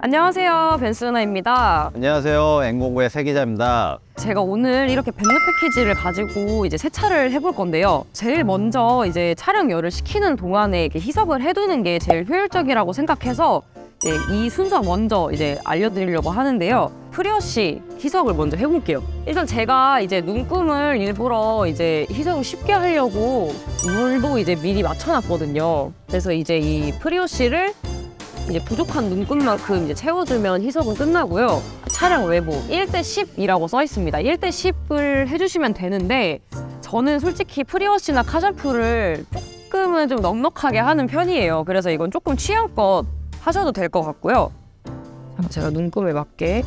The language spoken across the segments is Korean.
안녕하세요. 벤스나입니다. 안녕하세요. 앵공구의 새 기자입니다. 제가 오늘 이렇게 백루 패키지를 가지고 이제 세차를 해볼 건데요. 제일 먼저 이제 촬영 열을 식히는 동안에 이렇게 희석을 해두는 게 제일 효율적이라고 생각해서 이제 이 순서 먼저 이제 알려드리려고 하는데요. 프리어시 희석을 먼저 해볼게요. 일단 제가 이제 눈금을 일부러 이제 희석을 쉽게 하려고 물도 이제 미리 맞춰놨거든요. 그래서 이제 이 프리어시를 이제 부족한 눈금만큼 이제 채워주면 희석은 끝나고요. 차량 외부 1대 10이라고 써 있습니다. 1대 10을 해주시면 되는데 저는 솔직히 프리워시나 카샴푸를 조금은 좀 넉넉하게 하는 편이에요. 그래서 이건 조금 취향껏 하셔도 될 것 같고요. 제가 눈금에 맞게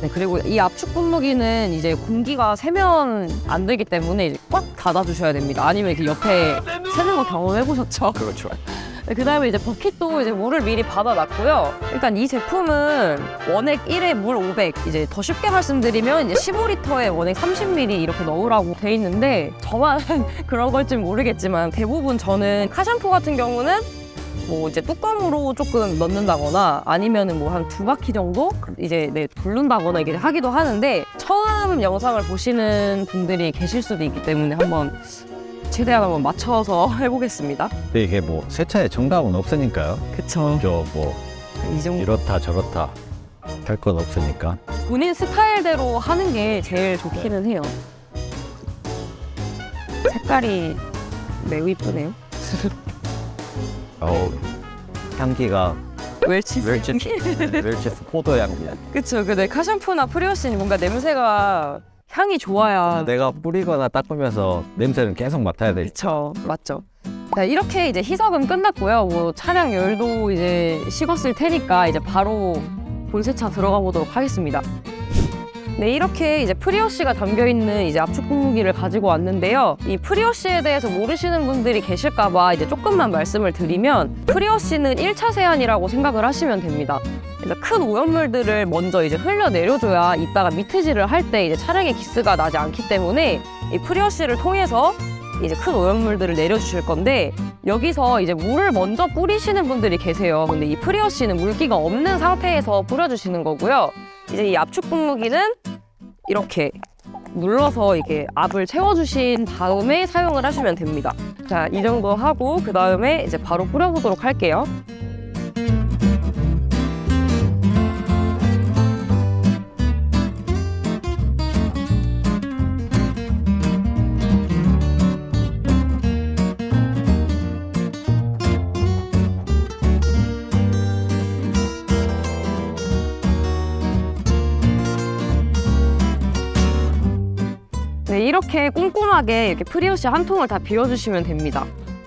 네, 그리고 이 압축 분무기는 이제 공기가 새면 안 되기 때문에 이제 꽉 닫아주셔야 됩니다. 아니면 이렇게 옆에 새는 거 경험해 보셨죠? 그렇죠. 그 다음에 이제 버킷도 이제 물을 미리 받아놨고요. 일단 이 제품은 원액 1에 물 500. 이제 더 쉽게 말씀드리면 이제 15리터에 원액 30ml 이렇게 넣으라고 돼 있는데 저만 그런 걸지 모르겠지만 대부분 저는 카샴푸 같은 경우는 뭐 이제 뚜껑으로 조금 넣는다거나 아니면은 뭐 한 두 바퀴 정도 이제 네 부른다거나 이게 하기도 하는데 처음 영상을 보시는 분들이 계실 수도 있기 때문에 한번 최대한 한번 맞춰서 해보겠습니다. 근데 이게 뭐 세차의 정답은 없으니까요. 그쵸. 저뭐 이 정도 이렇다 저렇다 할건 없으니까. 본인 스타일대로 하는 게 제일 좋기는 해요. 색깔이 매우 이쁘네요. 어우 향기가 웰치스. 웰치스 웰치스 포도 향기야. 그쵸. 근데 카샴푸나 프리오신 뭔가 냄새가 향이 좋아야. 내가 뿌리거나 닦으면서 냄새는 계속 맡아야 돼. 그쵸. 맞죠. 자, 이렇게 이제 희석은 끝났고요. 뭐 차량 열도 이제 식었을 테니까 이제 바로 본세차 들어가 보도록 하겠습니다. 네, 이렇게 이제 프리워시가 담겨 있는 이제 압축 분무기를 가지고 왔는데요. 이 프리워시에 대해서 모르시는 분들이 계실까봐 이제 조금만 말씀을 드리면 프리워시는 1차 세안이라고 생각을 하시면 됩니다. 큰 오염물들을 먼저 이제 흘려 내려줘야 이따가 미트질을 할 때 이제 차량에 기스가 나지 않기 때문에 이 프리워시를 통해서 이제 큰 오염물들을 내려주실 건데 여기서 이제 물을 먼저 뿌리시는 분들이 계세요. 근데 이 프리워시는 물기가 없는 상태에서 뿌려주시는 거고요. 이제 이 압축 분무기는 이렇게 눌러서 이게 압을 채워주신 다음에 사용을 하시면 됩니다. 자, 이 정도 하고 그 다음에 이제 바로 뿌려보도록 할게요. 네, 이렇게 꼼꼼하게 이렇게 프리오시 한 통을 다 비워주시면 됩니다.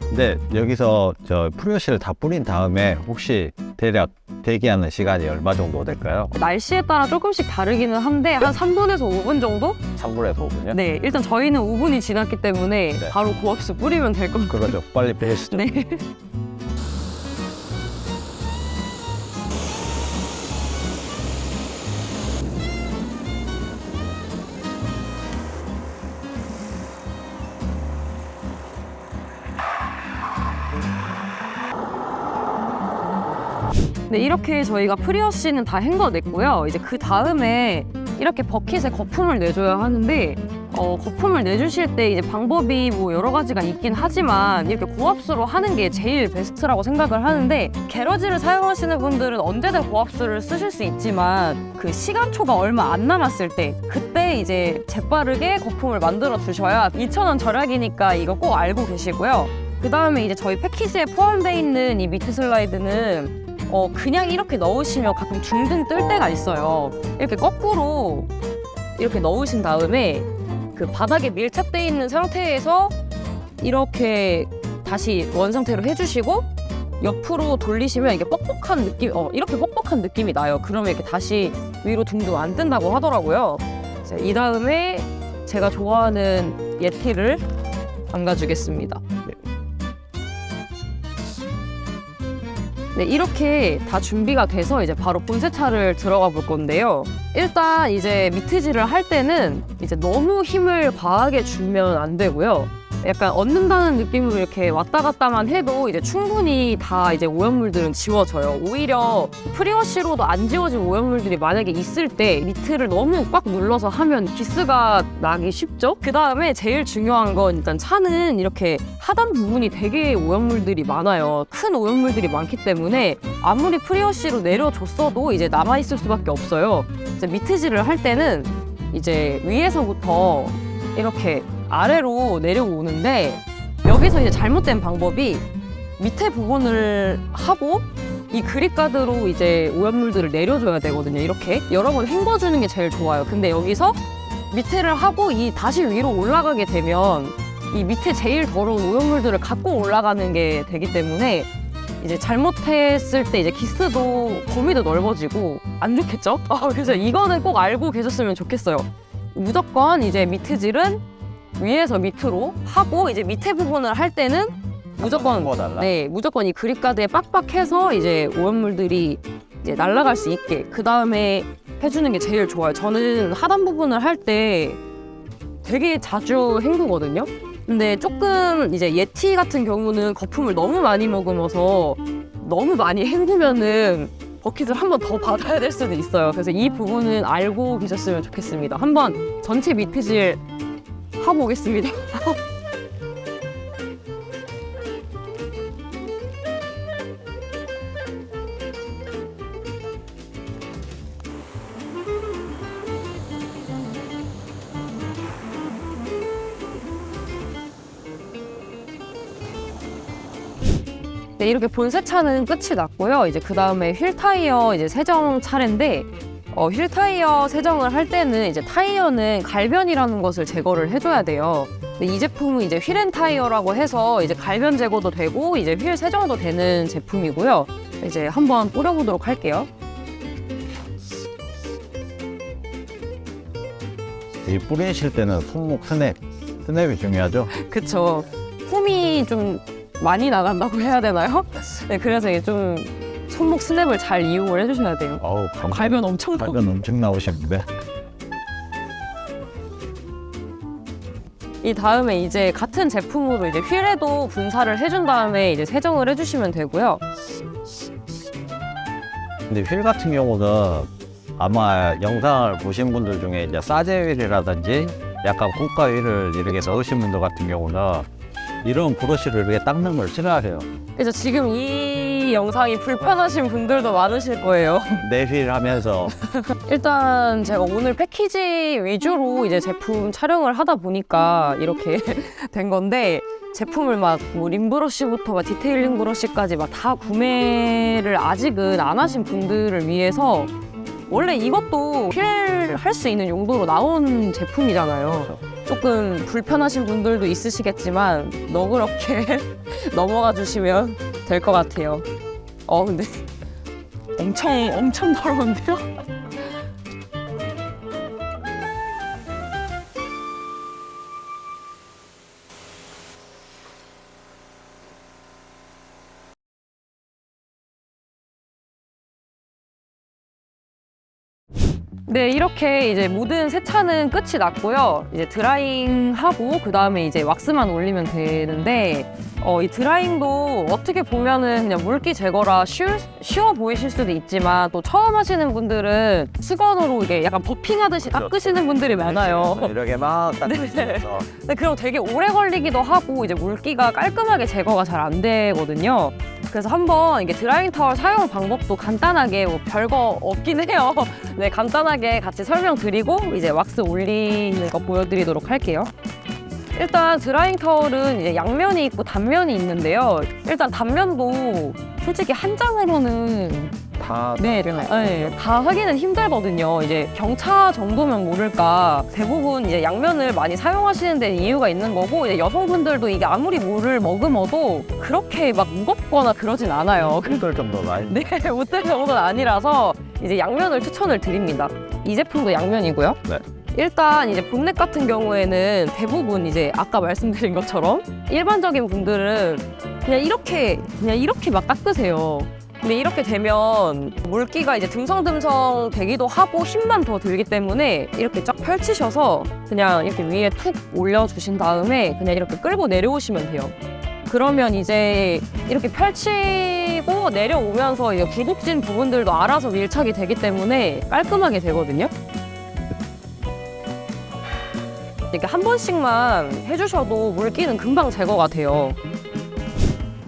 근데 여기서 저 프리오시를 다 뿌린 다음에 혹시 대략 대기하는 시간이 얼마 정도 될까요? 날씨에 따라 조금씩 다르기는 한데 한 3분에서 5분 정도? 3분에서 5분이요? 네, 일단 저희는 5분이 지났기 때문에 네. 바로 고압수 뿌리면 될 것 같아요. 그러죠. 빨리 빼시죠. 네. 네, 이렇게 저희가 프리워시는 다 헹궈냈고요. 이제 그 다음에 이렇게 버킷에 거품을 내줘야 하는데 어, 거품을 내주실 때 이제 방법이 뭐 여러 가지가 있긴 하지만 이렇게 고압수로 하는 게 제일 베스트라고 생각을 하는데 게러지를 사용하시는 분들은 언제든 고압수를 쓰실 수 있지만 그 시간초가 얼마 안 남았을 때 그때 이제 재빠르게 거품을 만들어 주셔야 2,000원 절약이니까 이거 꼭 알고 계시고요. 그 다음에 이제 저희 패키지에 포함되어 있는 이 미트 슬라이드는 어, 그냥 이렇게 넣으시면 가끔 둥둥 뜰 때가 있어요. 이렇게 거꾸로 이렇게 넣으신 다음에 그 바닥에 밀착돼 있는 상태에서 이렇게 다시 원 상태로 해주시고 옆으로 돌리시면 이게 뻑뻑한 느낌, 어, 이렇게 뻑뻑한 느낌이 나요. 그러면 이렇게 다시 위로 둥둥 안 뜬다고 하더라고요. 자, 이 다음에 제가 좋아하는 예티를 담가주겠습니다. 네, 이렇게 다 준비가 돼서 이제 바로 본세차를 들어가 볼 건데요. 일단 이제 미트질을 할 때는 이제 너무 힘을 과하게 주면 안 되고요. 약간 얻는다는 느낌으로 이렇게 왔다 갔다만 해도 이제 충분히 다 이제 오염물들은 지워져요. 오히려 프리워시로도 안 지워진 오염물들이 만약에 있을 때 미트를 너무 꽉 눌러서 하면 기스가 나기 쉽죠? 그 다음에 제일 중요한 건 일단 차는 이렇게 하단 부분이 되게 오염물들이 많아요. 큰 오염물들이 많기 때문에 아무리 프리워시로 내려줬어도 이제 남아 있을 수밖에 없어요. 이제 미트질을 할 때는 이제 위에서부터 이렇게 아래로 내려오는데 여기서 이제 잘못된 방법이 밑에 부분을 하고 이 그립가드로 이제 오염물들을 내려줘야 되거든요. 이렇게 여러 번 헹궈주는 게 제일 좋아요. 근데 여기서 밑에를 하고 이 다시 위로 올라가게 되면 이 밑에 제일 더러운 오염물들을 갖고 올라가는 게 되기 때문에 이제 잘못했을 때 이제 기스도 범위도 넓어지고 안 좋겠죠? 아, 그래서 이거는 꼭 알고 계셨으면 좋겠어요. 무조건 이제 미트질은 위에서 밑으로 하고 이제 밑에 부분을 할 때는 무조건 달라. 네 무조건 이 그립가드에 빡빡해서 이제 오염물들이 이제 날아갈 수 있게 그 다음에 해주는 게 제일 좋아요. 저는 하단 부분을 할 때 되게 자주 헹구거든요. 근데 조금 이제 예티 같은 경우는 거품을 너무 많이 먹으면서 너무 많이 헹구면은 버킷을 한 번 더 받아야 될 수도 있어요. 그래서 이 부분은 알고 계셨으면 좋겠습니다. 한번 전체 미트질 하고 오겠습니다. 네, 이렇게 본세 차는 끝이 났고요. 이제 그 다음에 휠 타이어 이제 세정 차례인데 어, 휠 타이어 세정을 할 때는 이제 타이어는 갈변이라는 것을 제거를 해줘야 돼요. 근데 이 제품은 이제 휠앤 타이어라고 해서 이제 갈변 제거도 되고 이제 휠 세정도 되는 제품이고요. 이제 한번 뿌려보도록 할게요. 이 뿌리실 때는 손목 스냅, 스냅이 중요하죠. 그쵸. 폼이 좀 많이 나간다고 해야 되나요? 네, 그래서 이게 좀 손목 스냅을 잘 이용을 해주셔야 돼요. 어우, 어, 갈변 엄청 나고. 갈변 엄청 나오시는데. 이 다음에 이제 같은 제품으로 이제 휠에도 분사를 해준 다음에 이제 세정을 해주시면 되고요. 근데 휠 같은 경우는 아마 영상을 보신 분들 중에 이제 싸제 휠이라든지 약간 고가 휠을 이렇게 넣으신 분들 같은 경우는 이런 브러쉬를 이렇게 닦는 걸 싫어하세요. 그래서 지금 이 영상이 불편하신 분들도 많으실 거예요. 내휠 하면서 일단 제가 오늘 패키지 위주로 이제 제품 촬영을 하다 보니까 이렇게 된 건데 제품을 막뭐 림브러쉬부터 막 디테일링 브러쉬까지 막 다 구매를 아직은 안 하신 분들을 위해서 원래 이것도 휠할 수 있는 용도로 나온 제품이잖아요. 조금 불편하신 분들도 있으시겠지만 너그럽게 넘어가 주시면 될 것 같아요. 어 근데 엄청 엄청 더러운데요? 네, 이렇게 이제 모든 세차는 끝이 났고요. 이제 드라잉 하고 그 다음에 이제 왁스만 올리면 되는데 어, 이 드라잉도 어떻게 보면은 그냥 물기 제거라 쉬울, 쉬워 보이실 수도 있지만 또 처음 하시는 분들은 수건으로 이게 약간 버핑하듯이 닦으시는 분들이 많아요. 이렇게 막 네. 닦으시면서 근데 그럼 되게 오래 걸리기도 하고 이제 물기가 깔끔하게 제거가 잘 안 되거든요. 그래서 한번 이게 드라잉 타월 사용 방법도 간단하게 뭐 별거 없긴 해요. 네, 간단하게 같이 설명드리고 이제 왁스 올리는 거 보여드리도록 할게요. 일단 드라잉 타월은 이제 양면이 있고 단면이 있는데요. 일단 단면도 솔직히 한 장으로는 다 네, 네, 다 하기는 힘들거든요. 이제 경차 정도면 모를까. 대부분 이제 양면을 많이 사용하시는 데 이유가 있는 거고, 이제 여성분들도 이게 아무리 물을 머금어도 그렇게 막 무겁거나 그러진 않아요. 힘들 정도가 아니 네, 못될 정도는 아니라서 이제 양면을 추천을 드립니다. 이 제품도 양면이고요. 네. 일단 이제 본넷 같은 경우에는 대부분 이제 아까 말씀드린 것처럼 일반적인 분들은 그냥 이렇게 그냥 이렇게 막 닦으세요. 근데 이렇게 되면 물기가 이제 듬성듬성 되기도 하고 힘만 더 들기 때문에 이렇게 쫙 펼치셔서 그냥 이렇게 위에 툭 올려주신 다음에 그냥 이렇게 끌고 내려오시면 돼요. 그러면 이제 이렇게 펼치고 내려오면서 이제 굴곡진 부분들도 알아서 밀착이 되기 때문에 깔끔하게 되거든요. 이렇게 한 번씩만 해주셔도 물기는 금방 제거가 돼요.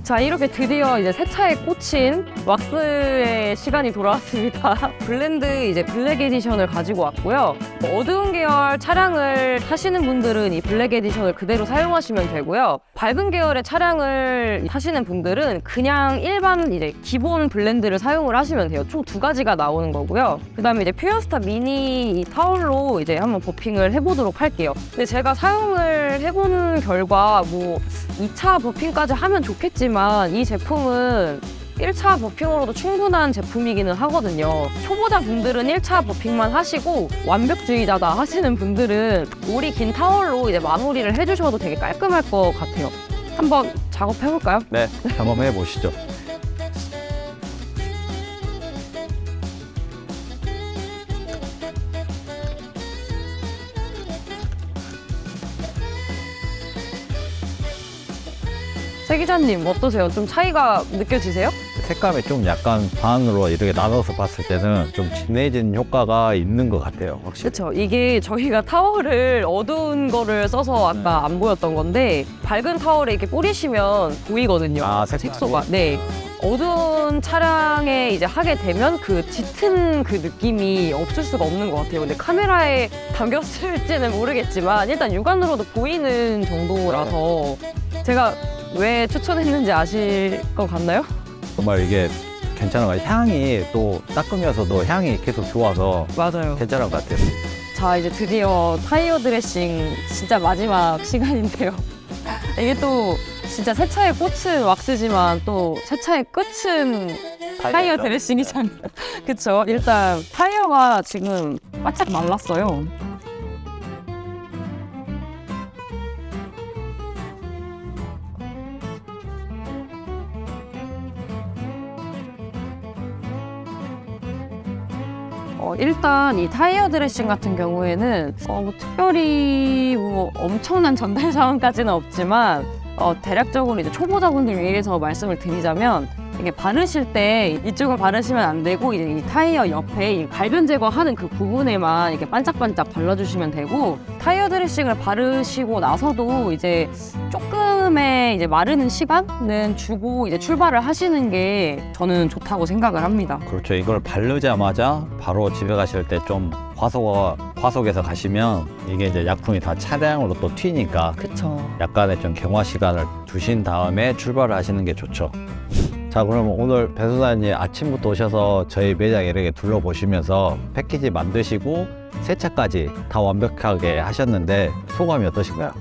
자 이렇게 드디어 이제 세차에 꽂힌 왁스의 시간이 돌아왔습니다. 블렌드 이제 블랙 에디션을 가지고 왔고요. 어두운 계열 차량을 타시는 분들은 이 블랙 에디션을 그대로 사용하시면 되고요. 밝은 계열의 차량을 타시는 분들은 그냥 일반 이제 기본 블렌드를 사용을 하시면 돼요. 총 두 가지가 나오는 거고요. 그 다음에 이제 퓨어스타 미니 이 타올로 이제 한번 버핑을 해보도록 할게요. 근데 제가 사용을 해본 결과 뭐 2차 버핑까지 하면 좋겠지만 이 제품은 1차 버핑으로도 충분한 제품이기는 하거든요. 초보자 분들은 1차 버핑만 하시고 완벽주의자다 하시는 분들은 우리 긴 타월로 이제 마무리를 해주셔도 되게 깔끔할 것 같아요. 한번 작업해볼까요? 네, 한번 해보시죠. 세 기자님 어떠세요? 좀 차이가 느껴지세요? 색감이 좀 약간 반으로 이렇게 나눠서 봤을 때는 좀 진해진 효과가 있는 것 같아요. 확실히. 그렇죠. 이게 저희가 타월을 어두운 거를 써서 아까 안 보였던 건데 밝은 타월에 이렇게 뿌리시면 보이거든요. 아, 색깔이? 색소가. 네. 어두운 차량에 이제 하게 되면 그 짙은 그 느낌이 없을 수가 없는 것 같아요. 근데 카메라에 담겼을지는 모르겠지만 일단 육안으로도 보이는 정도라서 제가 왜 추천했는지 아실 것 같나요? 정말 이게 괜찮은 것 같아요. 향이 또 닦으면서도 향이 계속 좋아서 맞아요. 괜찮은 것 같아요. 자 이제 드디어 타이어 드레싱 진짜 마지막 시간인데요. 이게 또 진짜 세차의 꽃은 왁스지만 또 세차의 끝은 타이어 드레싱이잖아요. 그쵸? 일단 타이어가 지금 바짝 말랐어요. 어, 일단 이 타이어 드레싱 같은 경우에는 어, 뭐 특별히 뭐 엄청난 전달 상황까지는 없지만 어, 대략적으로 이제 초보자분들 위해서 말씀을 드리자면 이게 바르실 때 이쪽을 바르시면 안 되고 이제 이 타이어 옆에 이 갈변 제거하는 그 부분에만 이렇게 반짝반짝 발라주시면 되고 타이어 드레싱을 바르시고 나서도 이제 조금 의 이제 마르는 시간은 주고 이제 출발을 하시는 게 저는 좋다고 생각을 합니다. 그렇죠. 이걸 바르자마자 바로 집에 가실 때 좀 화속 화속에서 가시면 이게 이제 약품이 다 차량으로 또 튀니까 그쵸. 약간의 좀 경화 시간을 두신 다음에 출발을 하시는 게 좋죠. 자, 그러면 오늘 배수사님 아침부터 오셔서 저희 매장 이렇게 둘러보시면서 패키지 만드시고 세차까지 다 완벽하게 하셨는데 소감이 어떠신가요?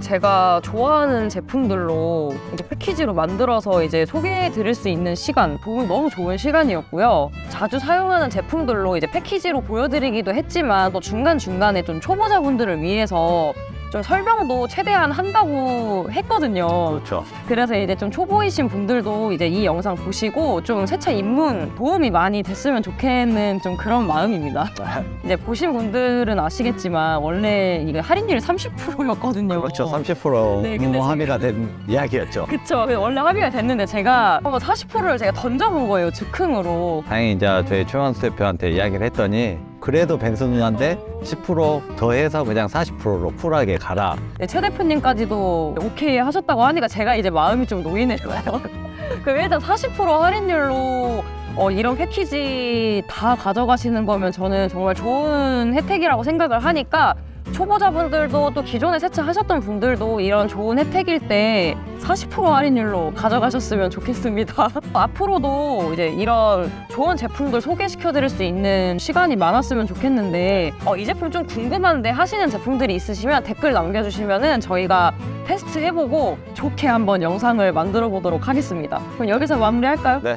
제가 좋아하는 제품들로 이제 패키지로 만들어서 이제 소개해 드릴 수 있는 시간, 보기 너무 좋은 시간이었고요. 자주 사용하는 제품들로 이제 패키지로 보여드리기도 했지만 또 중간중간에 좀 초보자분들을 위해서 좀 설명도 최대한 한다고 했거든요. 그렇죠. 그래서 이제 좀 초보이신 분들도 이제 이 영상 보시고 좀 세차 입문 도움이 많이 됐으면 좋겠는 좀 그런 마음입니다. 이제 보신 분들은 아시겠지만 원래 이게 할인율 30%였거든요. 그렇죠. 30% 네, 근데 뭐 합의가 된 이야기였죠. 그쵸. 원래 합의가 됐는데 제가 한번 40%를 제가 던져본 거예요. 즉흥으로. 다행히 이제 저희 최원수 대표한테 이야기를 했더니 그래도 벤스 누나인데 10% 더해서 그냥 40%로 쿨하게 가라. 네, 최 대표님까지도 오케이 하셨다고 하니까 제가 이제 마음이 좀 놓이네요. 그럼 일단 40% 할인율로 어, 이런 패키지 다 가져가시는 거면 저는 정말 좋은 혜택이라고 생각을 하니까 초보자분들도 또 기존에 세차하셨던 분들도 이런 좋은 혜택일 때 40% 할인율로 가져가셨으면 좋겠습니다. 앞으로도 이제 이런 좋은 제품들 소개시켜 드릴 수 있는 시간이 많았으면 좋겠는데 어, 이 제품 좀 궁금한데 하시는 제품들이 있으시면 댓글 남겨주시면은 저희가 테스트 해보고 좋게 한번 영상을 만들어 보도록 하겠습니다. 그럼 여기서 마무리할까요? 네.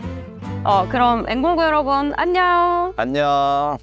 어, 그럼 앵공구 여러분 안녕. 안녕.